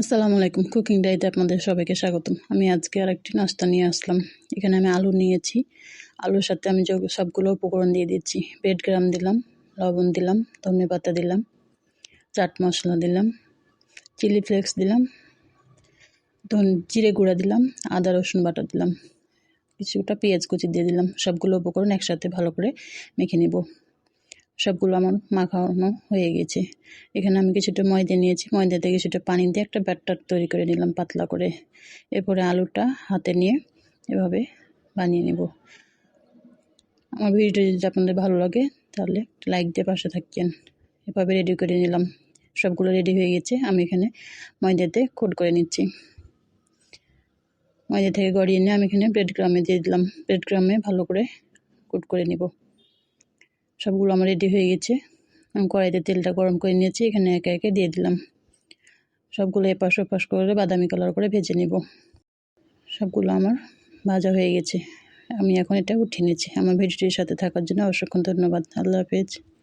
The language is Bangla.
আসসালামু আলাইকুম। কুকিং ডাইতে আপনাদের সবাইকে স্বাগতম। আমি আজকে আর একটি নাস্তা নিয়ে আসলাম। এখানে আমি আলু নিয়েছি। আলুর সাথে আমি সবগুলো উপকরণ দিয়ে দিচ্ছি। ব্রেড গ্রাম দিলাম, লবণ দিলাম ধনে পাতা দিলাম, চাট মশলা দিলাম চিলি ফ্লেক্স দিলাম, ধন জিরে গুঁড়া দিলাম, আদা, রসুন বাটা দিলাম, কিছুটা পেঁয়াজ কুচি দিয়ে দিলাম। সবগুলো উপকরণ একসাথে ভালো করে মেখে নেব। সবগুলো আমার মাখানো হয়ে গেছে। এখানে আমি কিছুটা ময়দা নিয়েছি। ময়দাতে কিছুটা পানি দিয়ে একটা ব্যাটার তৈরি করে নিলাম পাতলা করে। এরপরে আলুটা হাতে নিয়ে এভাবে বানিয়ে নেব। আমার ভিডিওটা যদি আপনাদের ভালো লাগে, তাহলে লাইক দিয়ে পাশে থাকবেন। এভাবে রেডি করে নিলাম। সবগুলো রেডি হয়ে গেছে। আমি এখানে ময়দাতে কোট করে নিচ্ছি। ময়দা থেকে গড়িয়ে নিয়ে আমি এখানে ব্রেড গ্রামে দিয়ে দিলাম। ব্রেড গ্রামে ভালো করে কোট করে নিব। সবগুলো আমার রেডি হয়ে গেছে। আমি কড়াইতে তেলটা গরম করে নিয়েছি, এখানে একে একে দিয়ে দিলাম। সবগুলো এপাশ ওপাশ করে বাদামি কালার করে ভেজে নেব। সবগুলো আমার ভাজা হয়ে গেছে। আমি এখন এটা উঠিয়ে নিয়েছি আমার ভিডিওটির সাথে থাকার জন্য অসংখ্য ধন্যবাদ। আল্লাহ হাফেজ।